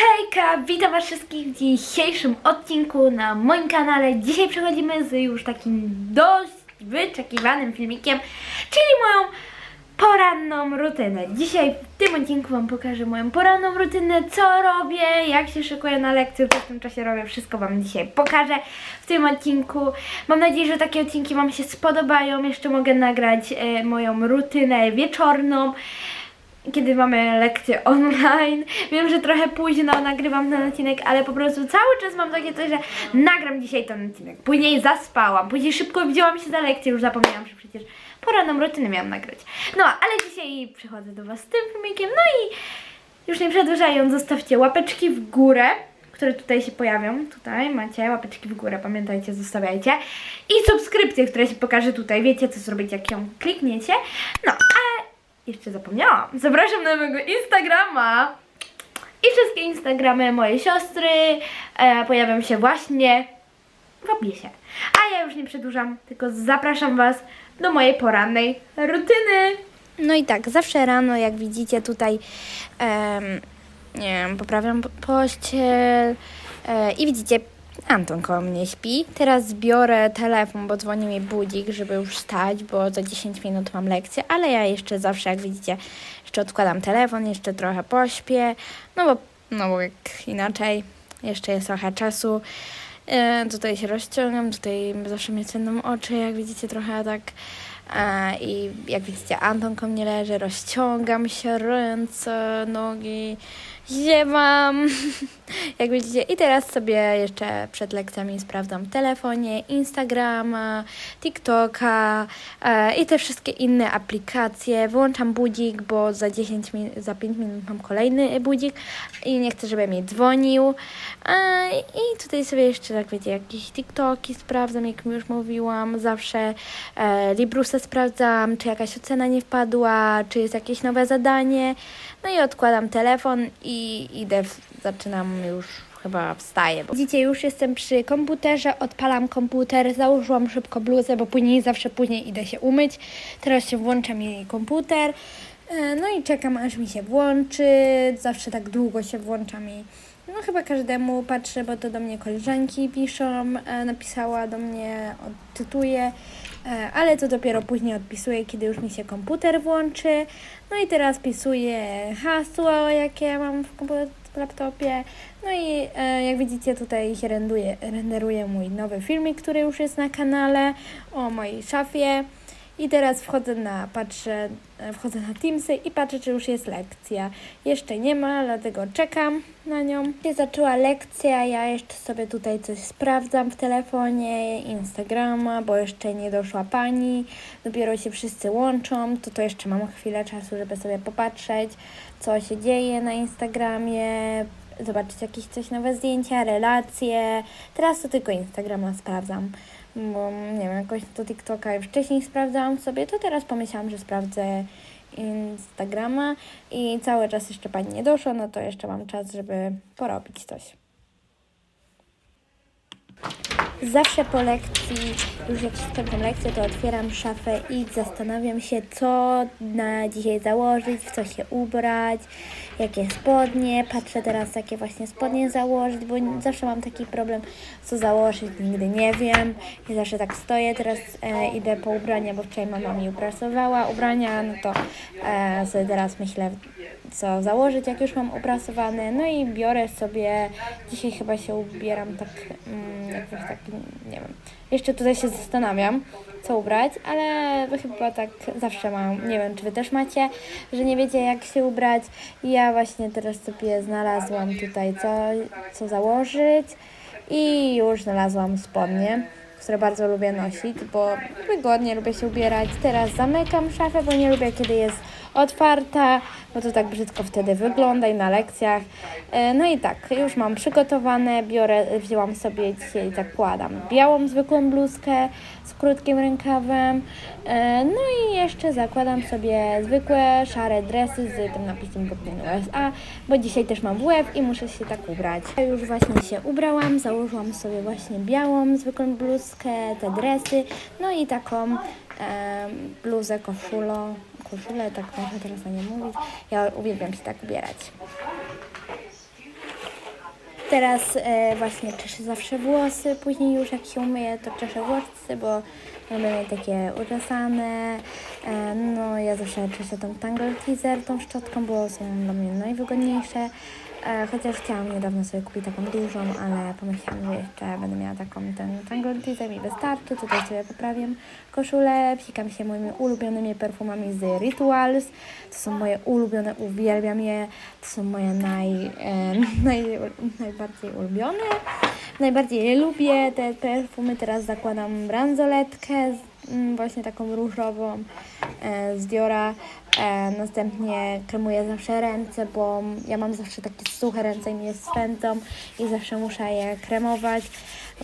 Hejka, witam was wszystkich w dzisiejszym odcinku na moim kanale. Dzisiaj przechodzimy z już takim dość wyczekiwanym filmikiem, czyli moją poranną rutynę. Dzisiaj w tym odcinku wam pokażę moją poranną rutynę, co robię, jak się szykuję na lekcję, co w tym czasie robię, wszystko wam dzisiaj pokażę w tym odcinku. Mam nadzieję, że takie odcinki wam się spodobają. Jeszcze mogę nagrać e, moją rutynę wieczorną kiedy mamy lekcje online. Wiem, że trochę późno nagrywam ten odcinek, ale po prostu cały czas mam takie coś, że nagram dzisiaj ten odcinek. Później zaspałam, później szybko wzięłam się za lekcję, już zapomniałam, że przecież poranną rutynę miałam nagrać. No, ale dzisiaj przychodzę do Was z tym filmikiem, no i już nie przedłużając, zostawcie łapeczki w górę, które tutaj się pojawią. Tutaj macie łapeczki w górę, pamiętajcie, zostawiajcie. I subskrypcję, która się pokaże tutaj. Wiecie, co zrobić, jak ją klikniecie. No, jeszcze zapomniałam. Zapraszam na mojego Instagrama. I wszystkie Instagramy mojej siostry e, pojawią się właśnie w opisie. A ja już nie przedłużam, tylko zapraszam Was do mojej porannej rutyny. No i tak, zawsze rano, jak widzicie tutaj, em, nie wiem, poprawiam po- pościel e, i widzicie, Anton koło mnie śpi. Teraz zbiorę telefon, bo dzwoni mi budzik, żeby już wstać, bo za 10 minut mam lekcję, ale ja jeszcze zawsze, jak widzicie, jeszcze odkładam telefon, jeszcze trochę pośpię, no bo, no bo jak inaczej, jeszcze jest trochę czasu. E, tutaj się rozciągam, tutaj zawsze mnie swędzą oczy, jak widzicie, trochę tak. E, I jak widzicie, Anton ko mnie leży, rozciągam się, ręce, nogi, ziewam. jak widzicie, i teraz sobie jeszcze przed lekcjami sprawdzam telefonie, Instagrama, TikToka e, i te wszystkie inne aplikacje. Wyłączam budzik, bo za 10 min- za 5 minut mam kolejny budzik i nie chcę, żeby mi dzwonił. E, I tutaj sobie jeszcze, jak wiecie, jakieś TikToki sprawdzam, jak już mówiłam. Zawsze e, Librusa sprawdzam, czy jakaś ocena nie wpadła, czy jest jakieś nowe zadanie. No i odkładam telefon i idę, w, zaczynam już chyba wstaję. Bo... Widzicie, już jestem przy komputerze, odpalam komputer, założyłam szybko bluzę, bo później zawsze później idę się umyć. Teraz się włącza mi komputer. E, No i czekam aż mi się włączy. Zawsze tak długo się włącza mi. No chyba każdemu patrzę, bo to do mnie koleżanki piszą, e, napisała do mnie, odczytuję, ale to dopiero później odpisuję, kiedy już mi się komputer włączy. No i teraz pisuję hasło, jakie mam w, laptopie. No i e, jak widzicie tutaj się renduje, renderuje mój nowy filmik, który już jest na kanale o mojej szafie. I teraz wchodzę na, patrzę, e, wchodzę na Teamsy i patrzę, czy już jest lekcja. Jeszcze nie ma, dlatego czekam na nią. Się zaczęła lekcja, ja jeszcze sobie tutaj coś sprawdzam w telefonie, Instagrama, bo jeszcze nie doszła pani. Dopiero się wszyscy łączą, to to jeszcze mam chwilę czasu, żeby sobie popatrzeć, co się dzieje na Instagramie, zobaczyć jakieś coś nowe zdjęcia, relacje. Teraz to tylko Instagrama sprawdzam bo nie wiem, jakoś to TikToka już wcześniej sprawdzałam sobie, to teraz pomyślałam, że sprawdzę Instagrama i cały czas jeszcze pani nie doszła, no to jeszcze mam czas, żeby porobić coś. Zawsze po lekcji, już jak skończę lekcję, to otwieram szafę i zastanawiam się, co na dzisiaj założyć, w co się ubrać, jakie spodnie. Patrzę teraz, jakie właśnie spodnie założyć, bo zawsze mam taki problem, co założyć, nigdy nie wiem. I zawsze tak stoję, teraz e, idę po ubrania, bo wczoraj mama mi uprasowała ubrania, no to e, sobie teraz myślę, co założyć, jak już mam uprasowane. No i biorę sobie, dzisiaj chyba się ubieram tak, mm, jakoś tak, nie wiem. Jeszcze tutaj się zastanawiam, co ubrać, ale chyba tak zawsze mam, nie wiem, czy wy też macie, że nie wiecie, jak się ubrać. Ja właśnie teraz sobie znalazłam tutaj, co, co założyć i już znalazłam spodnie które bardzo lubię nosić, bo wygodnie lubię się ubierać. Teraz zamykam szafę, bo nie lubię, kiedy jest otwarta, bo to tak brzydko wtedy wygląda i na lekcjach. E, No i tak, już mam przygotowane, biorę, wzięłam sobie dzisiaj, zakładam białą zwykłą bluzkę z krótkim rękawem, E, no i jeszcze zakładam sobie zwykłe szare dresy z tym napisem Brooklyn USA, bo dzisiaj też mam WF i muszę się tak ubrać. Ja już właśnie się ubrałam, założyłam sobie właśnie białą zwykłą bluzkę, te dresy, no i taką bluzę, koszulą, koszulę, tak można teraz na nie mówić. Ja uwielbiam się tak ubierać. Teraz e, właśnie czeszę zawsze włosy, później już jak się umyję, to czeszę włosy, bo robię takie uczesane. E, no ja zawsze czeszę tą Tangle Teaser, tą szczotką, bo są dla mnie najwygodniejsze. E, chociaż chciałam niedawno sobie kupić taką dużą, ale pomyślałam, że jeszcze będę miała taką ten Tangle Teaser mi wystarczy. Tutaj sobie poprawiam koszulę, psikam się moimi ulubionymi perfumami z Rituals. To są moje ulubione, uwielbiam je. To są moje naj, e, naj, najbardziej ulubione. Najbardziej je lubię te perfumy. Teraz zakładam bransoletkę, właśnie taką różową e, z Diora. E, następnie kremuję zawsze ręce, bo ja mam zawsze takie suche ręce i mnie swędzą i zawsze muszę je kremować,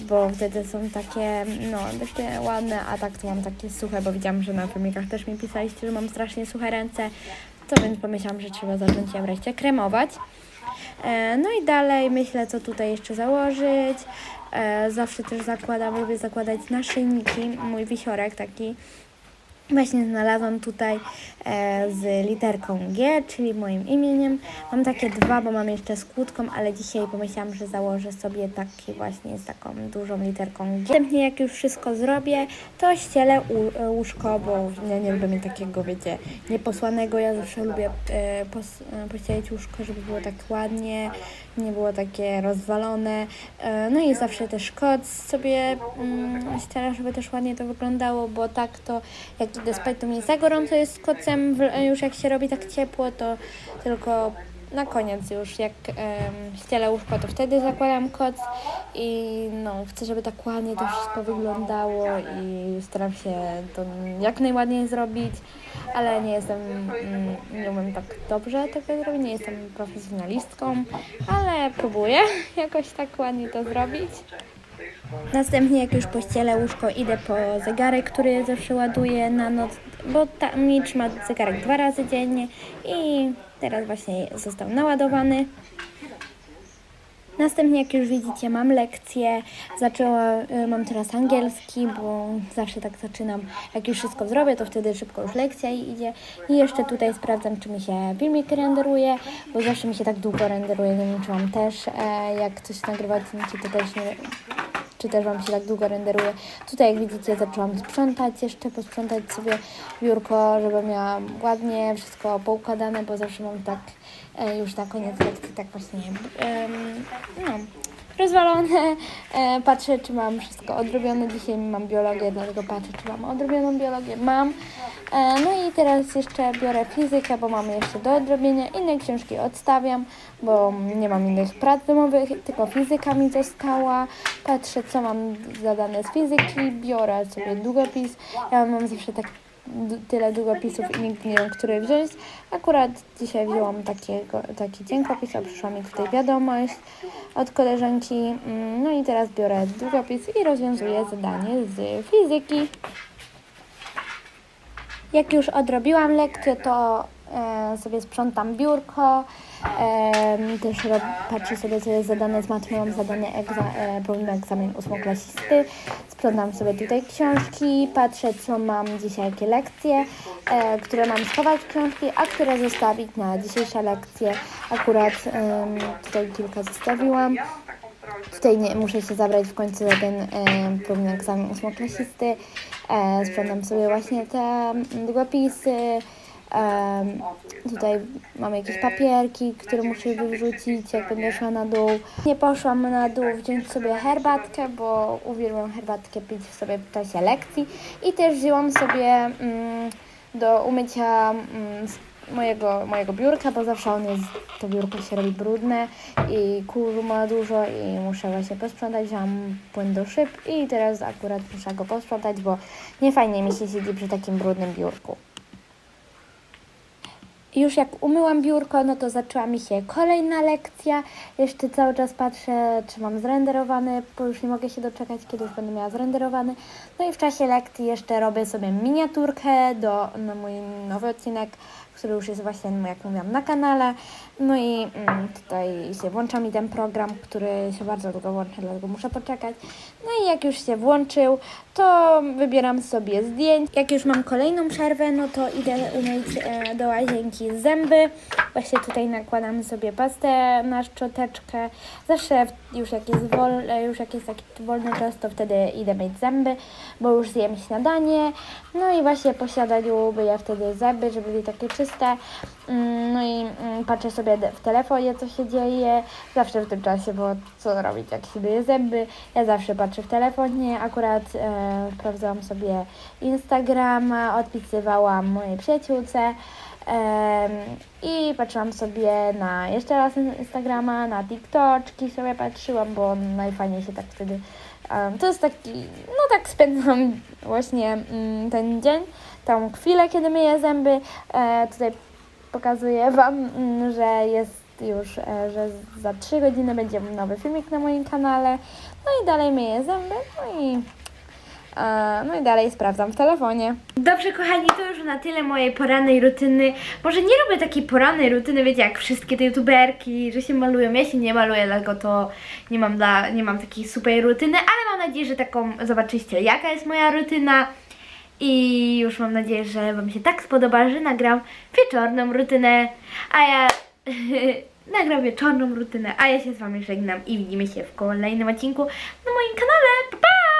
bo wtedy są takie, no, takie ładne, a tak to mam takie suche, bo widziałam, że na filmikach też mi pisaliście, że mam strasznie suche ręce, to więc pomyślałam, że trzeba zacząć je wreszcie kremować. E, No i dalej myślę, co tutaj jeszcze założyć. E, Zawsze też zakładam, lubię zakładać naszyjniki. Mój wisiorek taki właśnie znalazłam tutaj e, z literką G, czyli moim imieniem. Mam takie dwa, bo mam jeszcze z kłódką, ale dzisiaj pomyślałam, że założę sobie taki właśnie z taką dużą literką G. Następnie jak już wszystko zrobię, to ścielę u, e, łóżko, bo ja nie lubię mieć takiego, wiecie, nieposłanego. Ja zawsze lubię e, pos, e, pościelić łóżko, żeby było tak ładnie, nie było takie rozwalone. E, no i zawsze też koc sobie mm, ścielę, żeby też ładnie to wyglądało, bo tak to jak idę spać, to mi za gorąco jest z kocem, w, już jak się robi tak ciepło, to tylko na koniec już, jak em, ścielę łóżko, to wtedy zakładam koc i no, chcę, żeby tak ładnie to wszystko wyglądało i staram się to jak najładniej zrobić, ale nie jestem, mm, nie umiem tak dobrze tego zrobić, nie jestem profesjonalistką, ale próbuję jakoś tak ładnie to zrobić. Następnie jak już pościelę łóżko, idę po zegarek, który zawsze ładuję na noc, bo ta, mi trzyma zegarek dwa razy dziennie i teraz właśnie został naładowany. Następnie, jak już widzicie, mam lekcję. Zaczęła, y, mam teraz angielski, bo zawsze tak zaczynam. Jak już wszystko zrobię, to wtedy szybko już lekcja idzie. I jeszcze tutaj sprawdzam, czy mi się filmik renderuje, bo zawsze mi się tak długo renderuje. Nie wiem, czy Wam też, e, jak coś nagrywać, czy to też nie, czy też Wam się tak długo renderuje. Tutaj, jak widzicie, zaczęłam sprzątać jeszcze, posprzątać sobie biurko, żeby miała ładnie wszystko poukładane, bo zawsze mam tak e, już na koniec lekcji tak właśnie em, no, rozwalone. E, patrzę, czy mam wszystko odrobione. Dzisiaj mam biologię, dlatego patrzę, czy mam odrobioną biologię. Mam. E, no i teraz jeszcze biorę fizykę, bo mam jeszcze do odrobienia. Inne książki odstawiam, bo nie mam innych prac domowych, tylko fizyka mi została. Patrzę, co mam zadane z fizyki, biorę sobie długopis. Ja mam zawsze tak tyle długopisów i nigdy nie wiem, który wziąć. Akurat dzisiaj wzięłam takiego, taki dziękopis, a przyszła mi tutaj wiadomość od koleżanki. Mm, No i teraz biorę długopis i rozwiązuję zadanie z fizyki. Jak już odrobiłam lekcję, to e, sobie sprzątam biurko. Też patrzę sobie, co jest zadane z matmy. Mam zadane egza, e, pełny egzamin ósmoklasisty. Sprzątam sobie tutaj książki. Patrzę, co mam dzisiaj, jakie lekcje, e, które mam schować książki, a które zostawić na dzisiejsze lekcje. Akurat tutaj kilka zostawiłam. Tutaj nie, muszę się zabrać w końcu za ten e, próbny egzamin ósmoklasisty. E, sprzątam sobie właśnie te długopisy. E, tutaj mam jakieś papierki, które muszę wyrzucić, jak będę szła na dół. Nie poszłam na dół wziąć sobie herbatkę, bo uwielbiam herbatkę pić sobie w czasie lekcji. I też wzięłam sobie mm, do umycia mm, mojego, mojego biurka, bo zawsze on jest, to biurko się robi brudne i kurzu ma dużo i muszę właśnie posprzątać, wziąłam płyn do szyb i teraz akurat muszę go posprzątać, bo nie fajnie mi się siedzi przy takim brudnym biurku. Już jak umyłam biurko, no to zaczęła mi się kolejna lekcja. Jeszcze cały czas patrzę, czy mam zrenderowany, bo już nie mogę się doczekać, kiedy już będę miała zrenderowany. No i w czasie lekcji jeszcze robię sobie miniaturkę do, na mój nowy odcinek, który już jest właśnie, no, jak mówiłam, na kanale. No i mm, tutaj się włącza mi ten program, który się bardzo długo włącza, dlatego muszę poczekać. No i jak już się włączył, to wybieram sobie zdjęć. Jak już mam kolejną przerwę, no to idę umyć e, do łazienki zęby. Właśnie tutaj nakładam sobie pastę na szczoteczkę. Zawsze już jak jest, wol, e, już jak jest taki wolny czas, to wtedy idę myć zęby, bo już zjem śniadanie. No i właśnie po śniadaniu wtedy zęby, żeby były takie czyste. Mm, No i mm, patrzę sobie w telefonie, co się dzieje. Zawsze w tym czasie, bo co robić, jak się myje zęby. Ja zawsze patrzę w telefonie. Akurat e, sprawdzałam sobie Instagrama, odpisywałam mojej przyjaciółce. Em, I patrzyłam sobie na jeszcze raz Instagrama, na TikToczki sobie patrzyłam, bo najfajniej się tak wtedy. to jest taki, no tak spędzam właśnie mm, ten dzień, tą chwilę, kiedy myję zęby. E, tutaj pokazuję Wam, mm, że jest już, e, że za 3 godziny będzie nowy filmik na moim kanale. No i dalej myję zęby, no i E, No i dalej sprawdzam w telefonie. Dobrze, kochani, to już na tyle mojej porannej rutyny. Może nie robię takiej porannej rutyny, wiecie, jak wszystkie te youtuberki, że się malują. Ja się nie maluję, dlatego to nie mam, dla, nie mam takiej super rutyny, ale mam nadzieję, że taką zobaczycie, jaka jest moja rutyna. I już mam nadzieję, że Wam się tak spodoba, że nagram wieczorną rutynę, a ja nagram wieczorną rutynę, a ja się z Wami żegnam i widzimy się w kolejnym odcinku na moim kanale. Pa, pa!